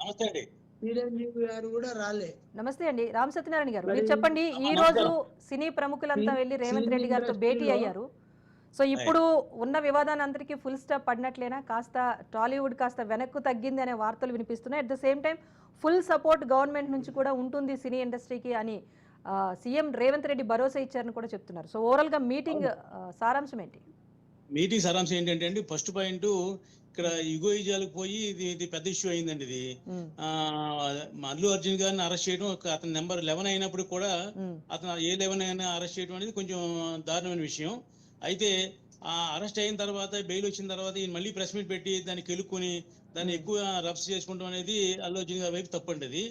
నమస్తే అండి. చిరంజీవి గారు కూడా రాలే. నమస్తే అండి. రామ్ సత్యనారాయణ గారు మరి- చెప్పండి ఈ. రోజు సినీ ప్రముఖులంతా వెళ్ళి రేవంత్ రెడ్డి గారితో భేటీ అయ్యారు. సో ఇప్పుడు ఉన్న వివాదాన్ని అందరికీ ఫుల్ స్టాప్ పడినట్లేనా? కాస్త టాలీవుడ్ కాస్త వెనక్కు తగ్గింది అనే వార్తలు వినిపిస్తున్నాయి. At the same time full support government నుంచి కూడా ఉంటుంది సినీ ఇండస్ట్రీకి అని సీఎం రేవంత్ రెడ్డి భరోసా ఇచ్చారని కూడా చెప్తున్నారు. సో ఓవరాల్గా మీటింగ్ సారాంశం ఏంటి? మీటింగ్ సారాంశం ఏంటంటే అండి ఫస్ట్ పాయింట్ ఇక్కడ యుగోయిజాలకు పోయి ఇది ఇది పెద్ద ఇష్యూ అయిందండి ఇది. అల్లు అర్జున్ గారిని అరెస్ట్ చేయడం అతని నెంబర్ లెవెన్ అయినప్పుడు కూడా అతను ఏ లెవెన్ అయినా అరెస్ట్ చేయడం అనేది కొంచెం దారుణమైన విషయం. అయితే అరెస్ట్ అయిన తర్వాత బెయిల్ వచ్చిన తర్వాత ఈయన మళ్ళీ ప్రెస్ మీట్ పెట్టి దాన్ని కెలుక్కొని దాన్ని ఎక్కువ రఫ్స్ చేసుకుంటాం అనేది అల్లు అర్జున్ గారి వైపు తప్పండి అది.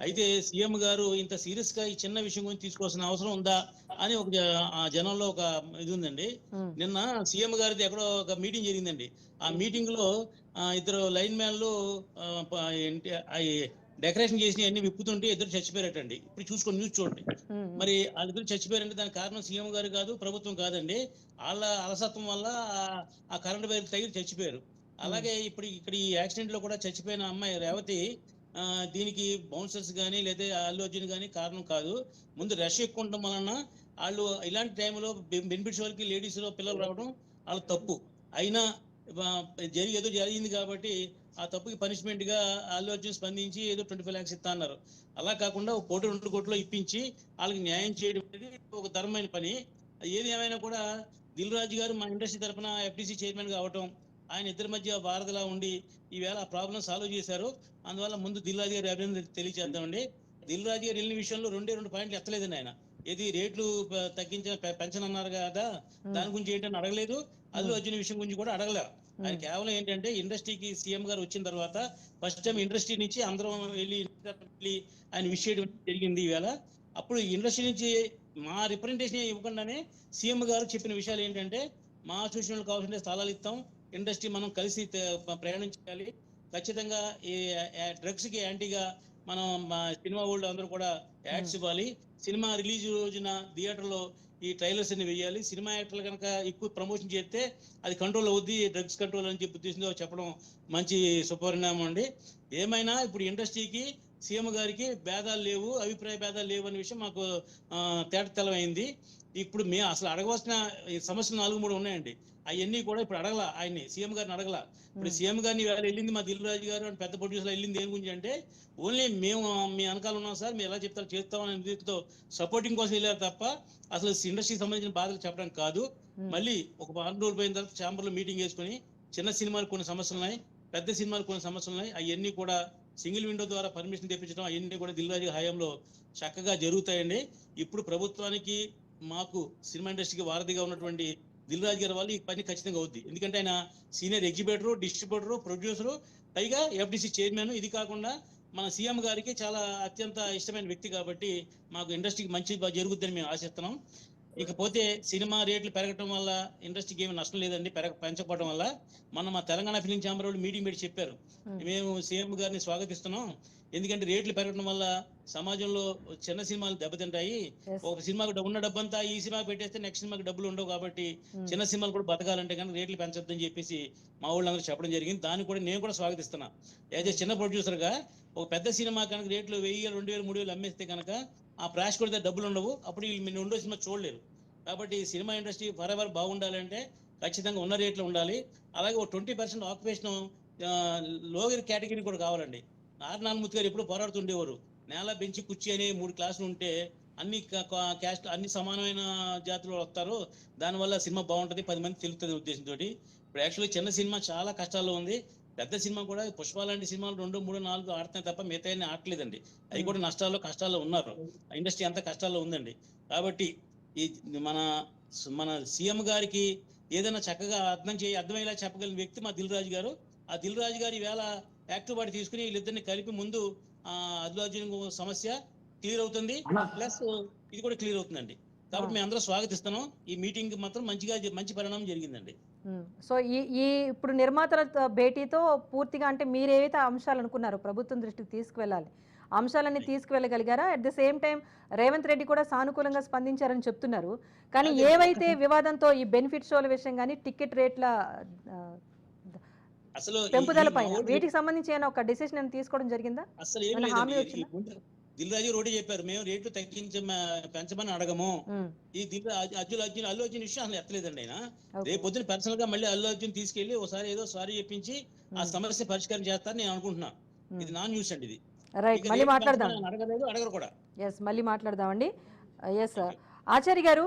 అయితే సీఎం గారు ఇంత సీరియస్గా ఈ చిన్న విషయం గురించి తీసుకోవాల్సిన అవసరం ఉందా అని ఒక ఆ జనంలో ఒక ఇది ఉందండి. నిన్న సీఎం గారిది ఎక్కడో ఒక మీటింగ్ జరిగిందండి. ఆ మీటింగ్లో ఆ, ఇద్దరు లైన్ మ్యాన్లు ఆ, ఆ, డెకరేషన్ చేసి అన్ని విప్పుతుంటే ఇద్దరు చచ్చిపోయారటండి. ఇప్పుడు చూసుకోండి న్యూస్ చూడండి. మరి వాళ్ళిద్దరు చచ్చిపోయారంటే దానికి కారణం సీఎం గారు కాదు ప్రభుత్వం కాదండి. వాళ్ళ అలసత్వం వల్ల ఆ- కరెంట్ వైర్ తగిలి చచ్చిపోయారు. అలాగే ఇప్పుడు ఇక్కడ ఈ యాక్సిడెంట్లో కూడా చచ్చిపోయిన అమ్మాయి రేవతి ఆ, దీనికి బౌన్సర్స్ కానీ లేదా అల్లు అర్జున్ కానీ కారణం కాదు. ముందు రష్ ఎక్కువ ఉండడం వలన వాళ్ళు ఇలాంటి టైంలో బెనిఫిట్స్ వాళ్ళకి లేడీస్లో పిల్లలు రావడం వాళ్ళ తప్పు. అయినా ఆ, జరిగి ఏదో జరిగింది కాబట్టి ఆ తప్పుకి పనిష్మెంట్గా అల్లు అర్జున్ స్పందించి ఏదో ట్వంటీ ఫైవ్ లాక్స్ ఇస్తా అన్నారు. అలా కాకుండా ఒక కోటి రెండు కోట్లు ఇప్పించి వాళ్ళకి న్యాయం చేయడం అనేది ఒక ధర్మమైన పని. ఏది ఏమైనా కూడా దిల్ రాజు గారు మా ఇండస్ట్రీ తరఫున ఎఫ్టీసీ చైర్మన్గా అవటం ఆయన ఇద్దరి మధ్య వారధిలా ఉండి ఈవేళ ఆ ప్రాబ్లం సాల్వ్ చేశారు. అందువల్ల ముందు దిల్ రాజు గారి అభినందన తెలియజేద్దామండి దిల్ రాజు గారు వెళ్ళిన విషయంలో రెండే రెండు పాయింట్లు ఎత్తలేదండి ఆయన. ఏది రేట్లు తగ్గించిన పెంచనన్నారు కదా దాని గురించి ఏంటని అడగలేదు. అల్లు అర్జున్ విషయం గురించి కూడా అడగలే. ఆయన కేవలం ఏంటంటే ఇండస్ట్రీకి సీఎం గారు వచ్చిన తర్వాత ఫస్ట్ టైం ఇండస్ట్రీ నుంచి అందరం వెళ్ళి వెళ్ళి ఆయన విష్ చేయడం జరిగింది ఈవేళ అప్పుడు ఇండస్ట్రీ నుంచి మా రిప్రజెంటేషన్ ఇవ్వకుండానే సీఎం గారు చెప్పిన విషయాలు ఏంటంటే మా అసోసియేషన్ కావాల్సిన స్థలాలు ఇస్తాం ఇండస్ట్రీ మనం కలిసి ప్రయాణం చేయాలి ఖచ్చితంగా ఈ డ్రగ్స్కి యాంటీగా మనం మా సినిమా వాళ్ళు అందరూ కూడా యాడ్స్ ఇవ్వాలి. సినిమా రిలీజ్ రోజున థియేటర్లో ఈ ట్రైలర్స్ అన్ని వేయాలి. సినిమా యాక్టర్లు కనుక ఎక్కువ ప్రమోషన్ చేస్తే అది కంట్రోల్ అవుద్ది డ్రగ్స్ కంట్రోల్ అని చెప్పి ఉద్దేశంతో చెప్పడం మంచి సుపరిణామం అండి. ఏమైనా ఇప్పుడు ఇండస్ట్రీకి సీఎం గారికి భేదాలు లేవు అభిప్రాయ భేదాలు లేవు అనే విషయం మాకు ఆ, తేటతెల్లమైంది ఇప్పుడు మేము అసలు అడగవలసిన ఈ సమస్యలు నాలుగు మూడు ఉన్నాయండి. అవన్నీ కూడా ఇప్పుడు అడగల ఆయన్ని. సీఎం గారిని అడగల. ఇప్పుడు సీఎం గారిని వేళ వెళ్ళింది మా దిల్ రాజు గారు పెద్ద ప్రొడ్యూసర్ వెళ్ళింది దేని గురించి అంటే ఓన్లీ మేము మీ వెనకాల ఉన్నాం సార్ మీరు ఎలా చెప్తారు చేస్తామని ఉద్దేశంతో సపోర్టింగ్ కోసం వెళ్ళారు తప్ప అసలు ఇండస్ట్రీకి సంబంధించిన బాధలు చెప్పడం కాదు. మళ్ళీ ఒక వారం రోజులు పోయిన తర్వాత ఛాంబర్లో మీటింగ్ వేసుకొని చిన్న సినిమాలు కొన్ని సమస్యలు ఉన్నాయి పెద్ద సినిమాలు కొన్ని సమస్యలు ఉన్నాయి అవన్నీ కూడా సింగిల్ విండో ద్వారా పర్మిషన్ తెప్పించడం అవన్నీ కూడా దిల్ రాజు హయాంలో చక్కగా జరుగుతాయండి. ఇప్పుడు ప్రభుత్వానికి మాకు సినిమా ఇండస్ట్రీకి వారధిగా ఉన్నటువంటి దిల్ రాజు గారి వాళ్ళు ఈ పని ఖచ్చితంగా అవుద్ది. ఎందుకంటే ఆయన సీనియర్ ఎగ్జిబిటర్ డిస్ట్రిబ్యూటర్ ప్రొడ్యూసరు పైగా ఎఫ్డిసి చైర్మన్. ఇది కాకుండా మన సీఎం గారికి చాలా అత్యంత ఇష్టమైన వ్యక్తి కాబట్టి మాకు ఇండస్ట్రీకి మంచి జరుగుద్దని మేము ఆశిస్తున్నాం. ఇకపోతే సినిమా రేట్లు పెరగటం వల్ల ఇండస్ట్రీకి ఏమి నష్టం లేదండి పెరగ పెంచకపోవడం వల్ల మన మా తెలంగాణ ఫిలిం ఛాంబర్ వాళ్ళు మీటింగ్ పెట్టి చెప్పారు. మేము సీఎం గారిని స్వాగతిస్తున్నాం ఎందుకంటే రేట్లు పెరగడం వల్ల సమాజంలో చిన్న సినిమాలు దెబ్బతింటాయి. ఒక సినిమాకు డబ్బు- ఉన్న డబ్బంతా ఈ సినిమాకి పెట్టేస్తే నెక్స్ట్ సినిమాకి డబ్బులు ఉండవు కాబట్టి. చిన్న సినిమాలు కూడా బతకాలంటే కనుక రేట్లు పెంచొద్దని చెప్పేసి మా వాళ్ళందరూ చెప్పడం జరిగింది దాన్ని కూడా నేను కూడా స్వాగతిస్తున్నా యాజ్ ఏ చిన్న ప్రొడ్యూసర్గా ఒక పెద్ద సినిమా కనుక రేట్లు వెయ్యి రెండు వేలు మూడు వేలు అమ్మేస్తే కనుక ఆ ప్రాష్ కొడితే డబ్బులు ఉండవు. అప్పుడు వీళ్ళు మీరు సినిమా చూడలేరు. కాబట్టి సినిమా ఇండస్ట్రీ ఫర్ ఎవర్ బాగుండాలంటే ఖచ్చితంగా ఉన్న రేట్లు ఉండాలి. అలాగే ఒక twenty percent occupation lower category కూడా కావాలండి. ఆర్ నాన్నమూర్తి గారు ఎప్పుడు పోరాడుతుండేవారు. నేల బెంచి కుర్చీ అనే మూడు క్లాసులు ఉంటే అన్ని క్యాస్ట్ అన్ని సమానమైన జాతులు వస్తారు. దానివల్ల సినిమా బాగుంటుంది పది మంది తెలుస్తుంది ఉద్దేశంతో ఇప్పుడు యాక్చువల్లీ చిన్న సినిమా చాలా కష్టాల్లో ఉంది. పెద్ద సినిమా కూడా పుష్ప లాంటి సినిమాలు రెండు మూడు నాలుగు ఆడుతున్నాయి తప్ప మిగతా ఆడట్లేదండి. అవి కూడా నష్టాల్లో కష్టాల్లో ఉన్నారు. ఇండస్ట్రీ అంతా కష్టాల్లో ఉందండి. కాబట్టి ఈ మన మన సీఎం గారికి ఏదైనా చక్కగా అర్థం చేయి అర్థమయ్యేలా చెప్పగలిగిన వ్యక్తి మా దిల్ రాజు గారు. ఆ దిల్ రాజు గారు ఈవేళ యాక్టివ్ పార్టీ తీసుకుని వీళ్ళిద్దరిని కలిపి ముందు ఆ అల్లు అర్జున్ సమస్య క్లియర్ అవుతుంది. ప్లస్ ఇది కూడా క్లియర్ అవుతుందండి. కాబట్టి మేము అందరం స్వాగతిస్తున్నాం. ఈ మీటింగ్ మాత్రం మంచిగా మంచి పరిణామం జరిగిందండి. సో ఈ ఈ ఇప్పుడు నిర్మాతల భేటీతో పూర్తిగా అంటే మీరు ఏవైతే అంశాలు అనుకున్నారో ప్రభుత్వం దృష్టికి తీసుకువెళ్ళాలి అంశాలన్నీ తీసుకువెళ్ళగలిగారా? At the same time Revanth Reddy కూడా సానుకూలంగా స్పందించారని చెప్తున్నారు. కానీ. ఏవైతే వివాదంతో ఈ బెనిఫిట్ షోల విషయం కానీ టికెట్ రేట్ల అసలు పెంపుదల పైన వీటికి సంబంధించి ఏమైనా ఒక డెసిషన్ తీసుకోవడం జరిగిందా? అసలు హామీ గుండె- దిల్రాజు రోడ్డు చెప్పారు మేము రేట్లు తగ్గించి పెంచమని అడగము. ఈ దిల్ అర్జున్ అర్జున్ అల్లు అర్జున్ విషయం అసలు ఎత్తలేదండి ఆయన. రేపు పొద్దున పర్సనల్గా మళ్ళీ అల్లు అర్జున్ తీసుకెళ్ళి ఒకసారి ఏదో సారీ చెప్పించి ఆ సమస్య పరిష్కారం చేస్తారని నేను అనుకుంటున్నా. ఉమ్. ఇది నాన్ న్యూస్ అండి ఇది. రైట్ మళ్ళీ మాట్లాడదాం. అడగలేదు అడగరు కూడా. ఎస్ మళ్ళీ మాట్లాడదామండి. Yes Okay. ఆచారి గారు